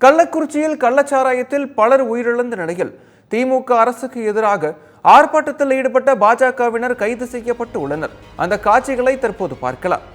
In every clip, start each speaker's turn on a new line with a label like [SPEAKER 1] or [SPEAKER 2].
[SPEAKER 1] கள்ளக்குறிச்சியில் கள்ளச்சாராயத்தில் பலர் உயிரிழந்த நிலையில் திமுக அரசுக்கு எதிராக ஆர்ப்பாட்டத்தில் ஈடுபட்ட பாஜகவினர் கைது செய்யப்பட்டு உள்ளனர் அந்த காட்சிகளை தற்போது பார்க்கலாம்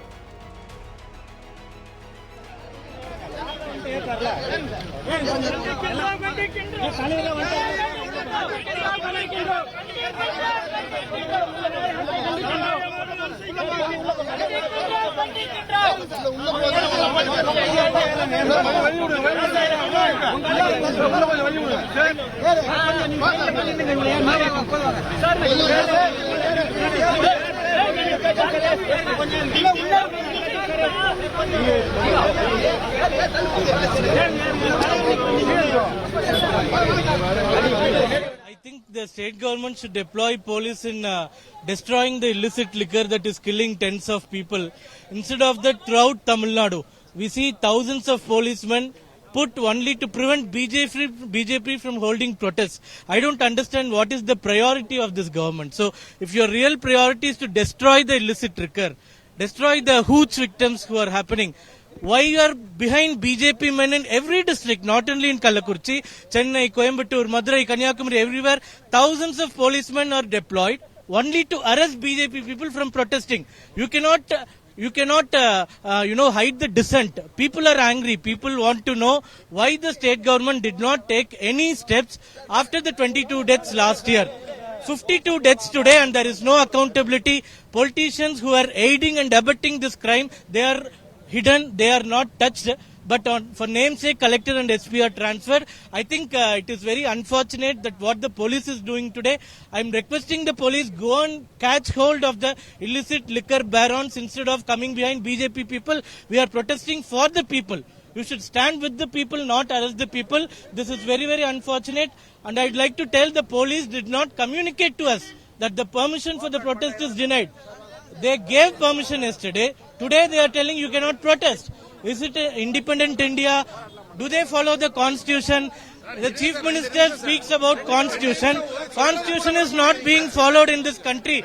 [SPEAKER 2] I think the state government should deploy police in uh, destroying the illicit liquor that is killing tens of people. Instead of that, throughout Tamil Nadu, we see thousands of policemen put only to prevent BJP, BJP from holding protests. I don't understand what is the priority of this government. So, if your real priority is to destroy the illicit liquor, destroy the hooch victims who are happening, why you are behind BJP men in every district, not only in Kalakurchi, Chennai, Coimbatore, Madurai, Kanyakumari, everywhere, thousands of policemen are deployed only to arrest BJP people from protesting. You cannot, you cannot, uh, uh, you know, hide the dissent. People are angry. People want to know why the state government did not take any steps after the 22 deaths last year. 52 deaths today and there is no accountability. Politicians who are aiding and abetting this crime, they are hidden, they are not touched. But on, for namesake, collector and SP are transferred. I think uh, it is very unfortunate that what the police is doing today. I'm requesting the police go and catch hold of the illicit liquor barons instead of coming behind BJP people. We are protesting for the people. You should stand with the people, not arrest the people. This is very, very unfortunate. And I'd like to tell the police did not communicate to us that the permission for the protest is denied. They gave permission yesterday. Today they are telling you cannot protest. Is it independent India? Do they follow the constitution? The chief minister speaks about constitution. Constitution is not being followed in this country.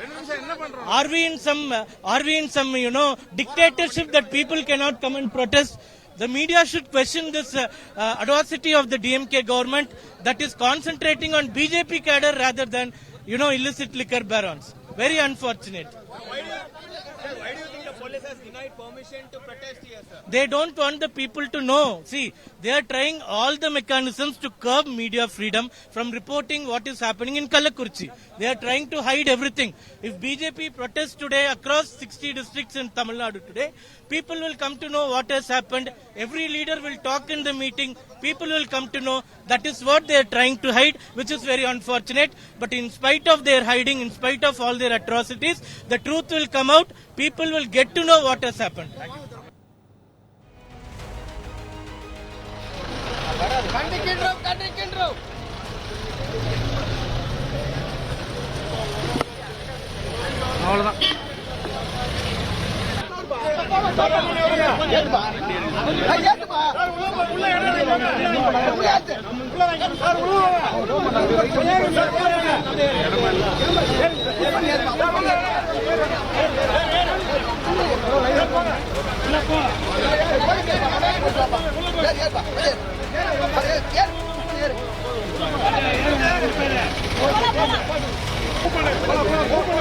[SPEAKER 2] Are we in some, are we in some, you know, dictatorship that people cannot come and protest? The media should question this uh, uh, audacity of the DMK government that is concentrating on BJP cadre rather than, you know, illicit liquor barons. Very unfortunate.
[SPEAKER 3] Why do you think the police has denied permission to protest here, sir?
[SPEAKER 2] They don't want the people to know. See, they are trying all the mechanisms to curb media freedom from reporting what is happening in Kalakurchi. They are trying to hide everything. If BJP protests today across 60 districts in Tamil Nadu today, people will come to know what has happened. Every leader will talk in the meeting. People will come to know. That is what they are trying to hide, which is very unfortunate. But in spite of their hiding, in spite of all their atrocities, the truth will come out. People will get to know what has happened.
[SPEAKER 3] கண்டிக்கின்றோம் கண்டிக்கின்றோம்
[SPEAKER 4] போலாம் போலாம். போலாம் போலாம்